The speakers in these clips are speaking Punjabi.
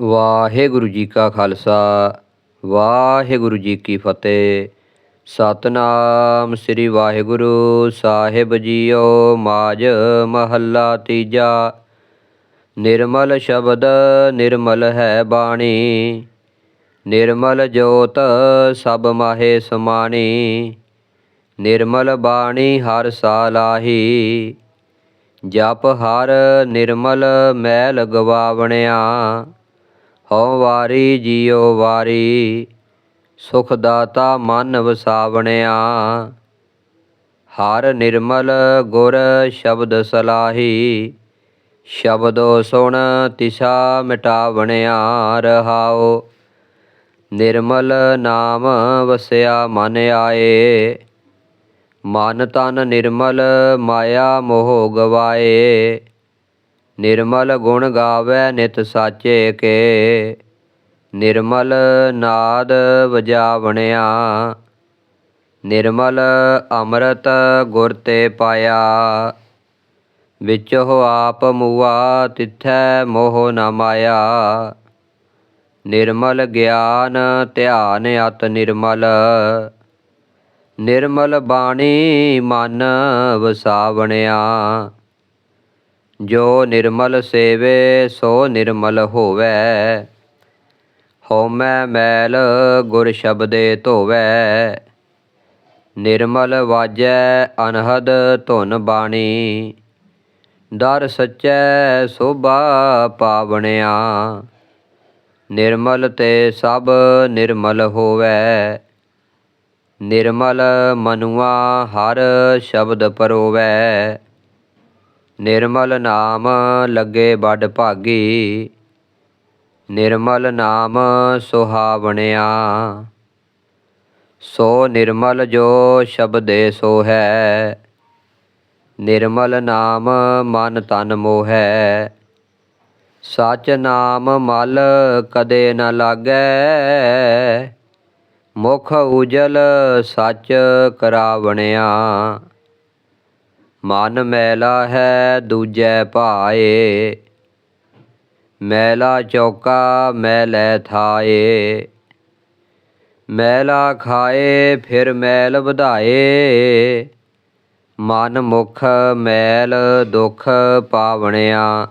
ਵਾਹਿਗੁਰੂ ਜੀ ਕਾ ਖਾਲਸਾ, ਵਾਹਿਗੁਰੂ ਜੀ ਕੀ ਫਤਿਹ। ਸਤਨਾਮ ਸ੍ਰੀ ਵਾਹਿਗੁਰੂ ਸਾਹਿਬ ਜੀਓ ਮਾਜ ਮਹੱਲਾ ਤੀਜਾ। ਨਿਰਮਲ ਸ਼ਬਦ ਨਿਰਮਲ ਹੈ ਬਾਣੀ, ਨਿਰਮਲ ਜੋਤ ਸਭ ਮਾਹੇ ਸਮਾਣੀ। ਨਿਰਮਲ ਬਾਣੀ ਹਰ ਸਾਲਾਹੀ ਜਪ ਹਰ ਨਿਰਮਲ ਮੈਲ ਗਵਾਵਣਿਆ। ਹਉ ਵਾਰੀ ਜੀਉ ਵਾਰੀ, ਸੁਖ ਦਾਤਾ ਮਨ ਵਸਾਵਣਿਆ। ਹਰ ਨਿਰਮਲ ਗੁਰ ਸ਼ਬਦ ਸਲਾਹੀ, ਸ਼ਬਦੋ ਸੁਣ ਤਿਸਾ ਮਿਟਾਵਣਿਆ ਰਹਾਓ ਨਿਰਮਲ ਨਾਮ ਵਸਿਆ ਮਨ ਆਏ, ਮਨ ਤਨ ਨਿਰਮਲ ਮਾਇਆ ਮੋਹ ਗਵਾਏ। ਨਿਰਮਲ ਗੁਣ ਗਾਵੇ ਨਿਤ ਸਾਚੇ ਕੇ। ਨਿਰਮਲ ਨਾਦ ਵਜਾਵਣਿਆ। ਨਿਰਮਲ ਅੰਮ੍ਰਿਤ ਗੁਰ ਤੇ ਪਾਇਆ। ਵਿੱਚ ਹੋ ਆਪ ਮੂਆ ਤਿਥੈ ਮੋਹ ਨ ਮਾਇਆ। ਨਿਰਮਲ ਗਿਆਨ ਧਿਆਨ ਅਤ ਨਿਰਮਲ। ਨਿਰਮਲ ਬਾਣੀ ਮਨ ਵਸਾਵਣਿਆ। ਜੋ ਨਿਰਮਲ ਸੇਵੇ, ਸੋ ਨਿਰਮਲ ਹੋਵੇ। ਹਉਮੈ ਮੈਲ ਗੁਰ ਸ਼ਬਦੇ ਧੋਵੈ। ਨਿਰਮਲ ਵਾਜੈ ਅਨਹਦ ਧੁਨ ਬਾਣੀ। ਦਰ ਸਚੈ ਸੋਭਾ ਪਾਵਣਿਆ। ਨਿਰਮਲ ਤੇ ਸਭ ਨਿਰਮਲ ਹੋਵੈ। ਨਿਰਮਲ ਮਨੁਆ ਹਰ ਸ਼ਬਦ ਪਰੋਵੈ। ਨਿਰਮਲ ਨਾਮ ਲੱਗੇ ਬੜ ਭਾਗੀ। ਨਿਰਮਲ ਨਾਮ ਸੁਹਾਵਣਿਆ। ਸੋ ਨਿਰਮਲ ਜੋ ਸ਼ਬਦੇ ਸੋ ਹੈ ਨਿਰਮਲ ਨਾਮ ਮਨ ਤਨ ਮੋਹੈ। ਸਚ ਨਾਮ ਮਲ ਕਦੇ ਨ ਲਾਗੈ, ਮੁਖ ਉਜਲ ਸਚ ਕਰਾਵਣਿਆ। ਮਨ ਮੈਲਾ ਹੈ ਦੂਜੈ ਭਾਏ, ਮੈਲਾ ਚੌਕਾ ਮੈਲੈ ਥਾਏ, ਮੈਲਾ ਖਾਏ ਫਿਰ ਮੈਲ ਵਧਾਏ, ਮਨ ਮੁਖ ਮੈਲ ਦੁਖ ਪਾਵਣਿਆ,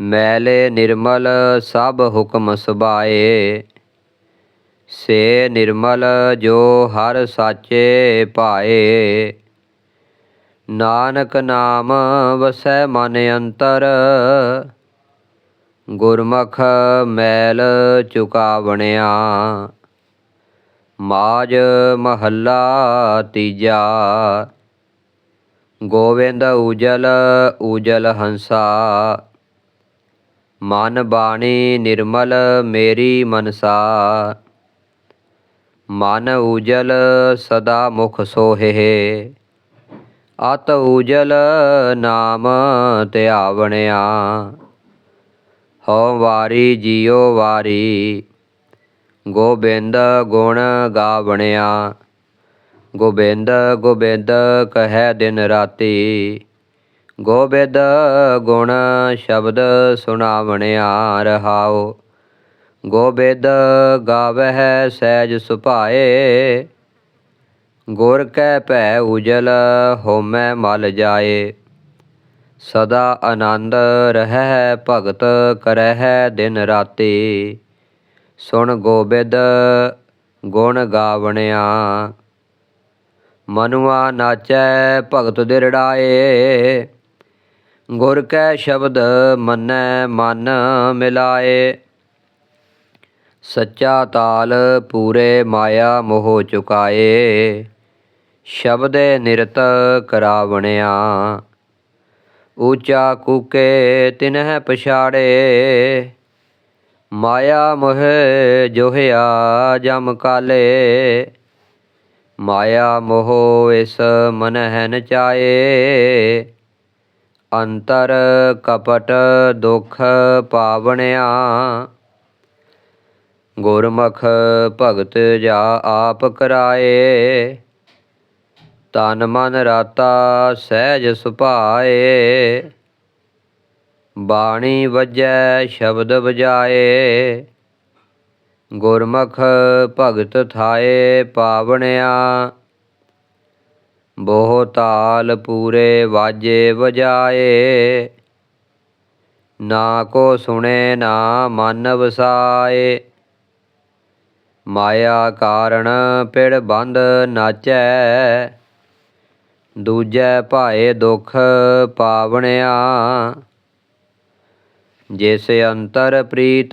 ਮੈਲੇ ਨਿਰਮਲ ਸਭ ਹੁਕਮ ਸੁਭਾਏ, ਸੇ ਨਿਰਮਲ ਜੋ ਹਰ ਸਾਚੇ ਭਾਏ ਨਾਨਕ ਨਾਮ ਵਸੈ ਮਨ ਅੰਤਰ। ਗੁਰਮੁਖ ਮੈਲ ਚੁਕਾਵਣਿਆ। ਮਾਜ ਮਹੱਲਾ ਤੀਜਾ। ਗੋਵਿੰਦ ਉਜਲ ਉਜਲ ਹੰਸਾ। ਮਨ ਬਾਣੀ ਨਿਰਮਲ ਮੇਰੀ ਮਨਸਾ। ਮਨ ਉਜਲ ਸਦਾ ਮੁਖ ਸੋਹੇ। ਅਤ ਉਜਲ ਨਾਮ ਧਿਆਵਣਿਆ। ਹਉ ਵਾਰੀ ਜੀਉ ਵਾਰੀ, ਗੋਬਿੰਦ ਗੁਣ ਗਾਵਣਿਆ। ਗੋਬਿੰਦ ਗੋਬਿੰਦ ਕਹੈ ਦਿਨ ਰਾਤੀ, ਗੋਬਿੰਦ ਗੁਣ ਸ਼ਬਦ ਸੁਣਾਵਣਿਆ ਰਹਾਉ। ਗੋਬਿੰਦ ਗਾਵਹਿ ਸਹਿਜ ਸੁਭਾਏ ਗੁਰ ਕੈ ਭੈ ਉਜਲ ਹੋਮੈ ਮਲ ਜਾਏ। ਸਦਾ ਆਨੰਦ ਰਹਿ, ਭਗਤ ਕਰਹਿ ਦਿਨ ਰਾਤੀ। ਸੁਣ ਗੋਬਿੰਦ ਗੁਣ ਗਾਵਣਿਆ। ਮਨੁਆ ਨਾਚੈ, ਭਗਤ ਦਿਰੜਾਏ। ਗੁਰ ਕੈ ਸ਼ਬਦ ਮੰਨੈ, ਮਨ ਮਿਲਾਏ। ਸੱਚਾ ਤਾਲ ਪੂਰੇ ਮਾਇਆ ਮੋਹ ਚੁਕਾਏ। ਸ਼ਬਦੇ ਨਿਰਤ ਕਰਾਵਣਿਆ। ਊਚਾ ਕੂਕੇ ਤਿਨਹਿ ਪਛਾੜੇ। ਮਾਇਆ ਮੋਹ ਜੋਹਿਆ ਜਮ ਕਾਲੇ। ਮਾਇਆ ਮੋਹ ਇਸ ਮਨ ਹੈ ਨਚਾਏ ਅੰਤਰ ਕਪਟ ਦੁਖ ਪਾਵਣਿਆ। ਗੁਰਮੁਖ ਭਗਤ ਜਾ ਆਪ ਕਰਾਏ। ਤਨ ਮਨ ਰਾਤਾ ਸਹਿਜ ਸੁਭਾਏ। ਬਾਣੀ ਵਜੈ ਸ਼ਬਦ ਵਜਾਏ। ਗੁਰਮੁਖ ਭਗਤ ਥਾਏ ਪਾਵਣਿਆ। ਬਹੁ ਤਾਲ ਪੂਰੇ ਵਾਜੇ ਵਜਾਏ। ਨਾ ਕੋ ਸੁਣੇ, ਨਾ ਮਨ ਵਸਾਏ। ਮਾਇਆ ਕਾਰਣ ਪਿੜ ਬੰਦ ਨਾਚੈ। ਦੂਜੈ ਭਾਏ ਦੁਖ ਪਾਵਣਿਆ। ਜਿਸ ਅੰਤਰ ਪ੍ਰੀਤ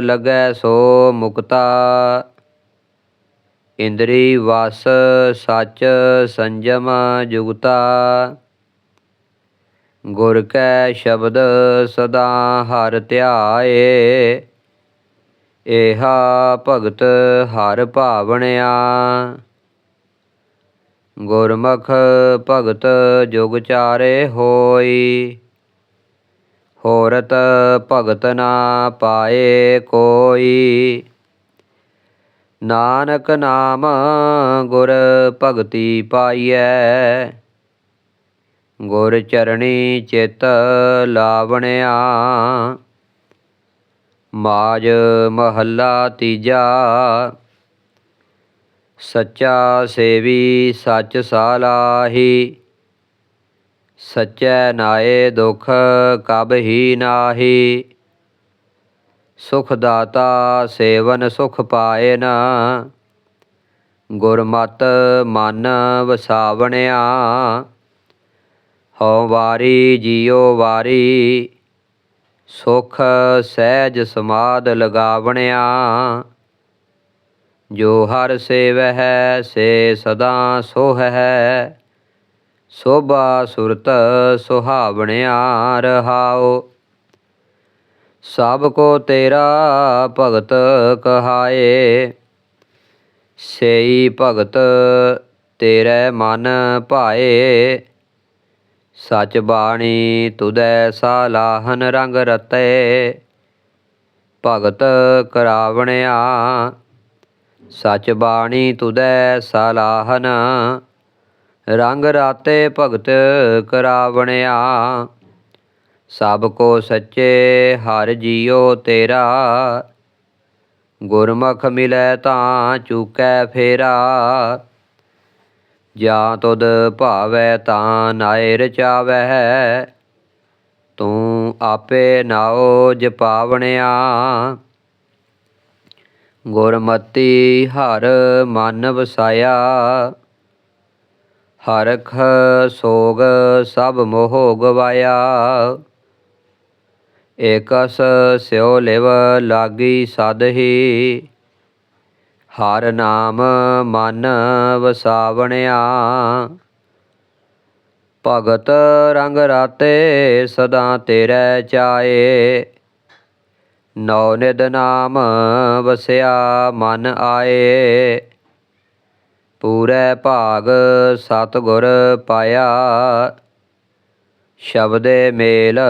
ਲਗੈ ਸੋ ਮੁਕਤਾ। ਇੰਦਰੀ ਵਸ ਸਚ ਸੰਜਮ ਜੁਗਤਾ। ਗੁਰ ਕੈ ਸ਼ਬਦ ਸਦਾ ਹਰ ਧਿਆਏ। ਏਹਾ ਭਗਤ ਹਰ ਭਾਵਣਿਆ। ਗੁਰਮੁਖ ਭਗਤ ਜੁਗ ਚਾਰੇ ਹੋਈ। ਹੋਰਤ ਭਗਤ ਨਾ ਪਾਏ ਕੋਈ। ਨਾਨਕ ਨਾਮ ਗੁਰ ਭਗਤੀ ਪਾਈਐ। ਗੁਰ ਚਰਣੀ ਚਿਤ ਲਾਵਣਿਆ। ਮਾਜ ਮਹੱਲਾ ਤੀਜਾ। ਸੱਚਾ ਸੇਵੀ ਸੱਚ ਸਾਲਾਹੀ। ਸਚੈ ਨਾਏ ਦੁਖ ਕਬ ਹੀ ਨਾਹੀ। ਸੁਖ ਦਾਤਾ ਸੇਵਨ ਸੁਖ ਪਾਏ ਨਾ ਗੁਰਮਤ ਮਨ ਵਸਾਵਣਿਆ। ਹਉ ਵਾਰੀ ਜੀਉ ਵਾਰੀ। ਸੁਖ ਸਹਿਜ ਸਮਾਦ ਲਗਾਵਣਿਆ। ਜੋ ਹਰ ਸੇਵਹਿ ਸੇ ਸਦਾ ਸੋਹ ਹੈ ਸੋਭਾ ਸੁਰਤ ਸੁਹਾਵਣਿਆ ਰਹਾਉ ਸਭ ਕੋ ਤੇਰਾ ਭਗਤ ਕਹਾਏ, ਸੇਈ ਭਗਤ ਤੇਰੇ ਮਨ ਭਾਏ। ਸਚ ਬਾਣੀ ਤੁਦੈ ਸਾਲਾਹਨ ਰੰਗ ਰਤੇ, ਭਗਤ ਕਰਾਵਣਿਆ ਸਚ ਬਾਣੀ ਤੁਦੈ ਸਲਾਹਨ, ਰੰਗ ਰਾਤੇ ਭਗਤ ਕਰਾਵਣਿਆ। ਸਭ ਕੋ ਸੱਚੇ ਹਰ ਜੀਓ ਤੇਰਾ, ਗੁਰਮੁਖ ਮਿਲੈ ਤਾਂ ਚੁਕੈ ਫੇਰਾ। ਜਾਂ ਤੁਧ ਭਾਵੈ ਤਾਂ ਨਾਇ ਰਚਾਵੈ ਤੂੰ ਆਪੇ ਨਾਉ ਜਪਾਵਣਿਆ। ਗੁਰਮਤੀ ਹਰ ਮਨ ਵਸਾਇਆ। ਹਰਖ ਸੋਗ ਸਭ ਮੋਹ ਗਵਾਇਆ। ਏਕਸ ਸਿਉ ਲਿਵ ਲਾਗੀ ਸਦਹੀ ਹਰ ਨਾਮ ਮਨ ਵਸਾਵਣਿਆ। ਭਗਤ ਰੰਗ ਰਾਤੇ ਸਦਾ ਤੇਰੇ ਚਾਏ। ਨੌ ਨਿਦ ਨਾਮ ਵਸਿਆ ਮਨ ਆਏ। ਪੂਰੇ ਭਾਗ ਸਤਿਗੁਰ ਪਾਇਆ। ਸ਼ਬਦੇ ਮੇਲ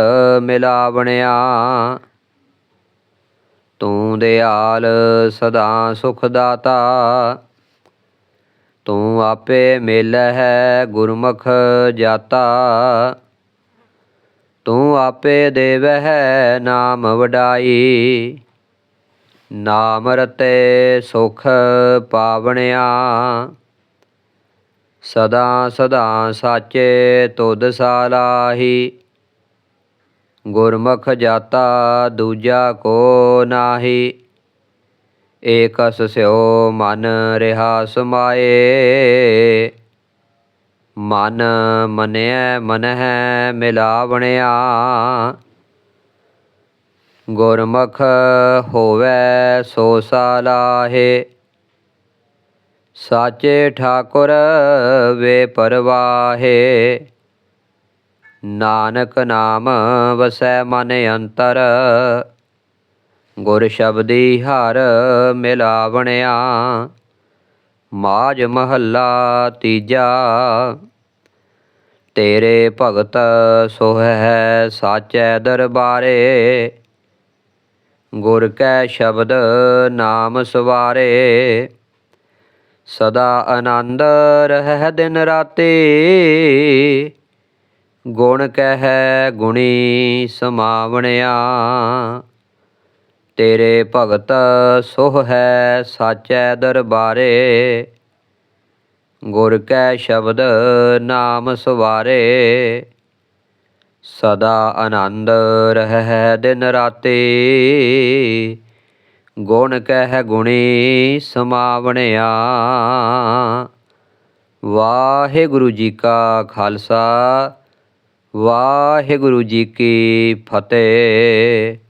ਮਿਲਾਵਣਿਆ। ਤੂੰ ਦਿਆਲ ਸਦਾ ਸੁਖ ਦਾਤਾ। ਤੂੰ ਆਪੇ ਮੇਲ ਹੈ ਗੁਰਮੁਖ ਜਾਤਾ। ਤੂੰ ਆਪੇ ਦੇਵਹਿ ਨਾਮ ਵਡਾਈ। ਨਾਮ ਰਤੇ ਸੁਖ ਪਾਵਣਿਆ। ਸਦਾ ਸਦਾ ਸਾਚੇ ਤੁਧ ਸਾਲਾਹੀ। ਗੁਰਮੁਖ ਜਾਤਾ ਦੂਜਾ ਕੋ ਨਾਹੀ। ਏਕਸ ਸਿਓ ਮਨ ਰਿਹਾ ਸਮਾਏ। ਮਨ ਮਨਿਐ, ਮਨਹਿ ਮਿਲਾਵਣਿਆ। ਗੁਰਮੁਖ ਹੋਵੇ ਸੋ ਸਾਲਾਹੇ। ਸਾਚੇ ਠਾਕੁਰ ਵੇ ਪਰਵਾਹੇ। ਨਾਨਕ ਨਾਮ ਵਸੈ ਮਨ ਅੰਤਰ। ਗੁਰ ਸ਼ਬਦੀ ਹਰ ਮਿਲਾਵਣਿਆ। ਮਾਜ ਮਹੱਲਾ ਤੀਜਾ। ਤੇਰੇ ਭਗਤ ਸੋਹੈ ਸਾਚੈ ਦਰਬਾਰੇ। ਗੁਰ ਕੈ ਸ਼ਬਦ ਨਾਮ ਸਵਾਰੇ। ਸਦਾ ਆਨੰਦ ਰਹਿ ਦਿਨ ਰਾਤੀ। ਗੁਣ ਕਹਿ ਗੁਣੀ ਸਮਾਵਣਿਆ। ਤੇਰੇ ਭਗਤ ਸੋਹ ਹੈ ਸਾਚੈ ਦਰਬਾਰੇ। ਗੁਰ ਕੈ ਸ਼ਬਦ ਨਾਮ ਸਵਾਰੇ। ਸਦਾ ਆਨੰਦ ਰਹਿ ਦਿਨ ਰਾਤੇ। ਗੁਣ ਕਹਿ ਗੁਣੀ ਸਮਾਵਣਿਆ। ਵਾਹਿਗੁਰੂ ਜੀ ਕਾ ਖਾਲਸਾ, ਵਾਹਿਗੁਰੂ ਜੀ ਕੀ ਫਤਿਹ।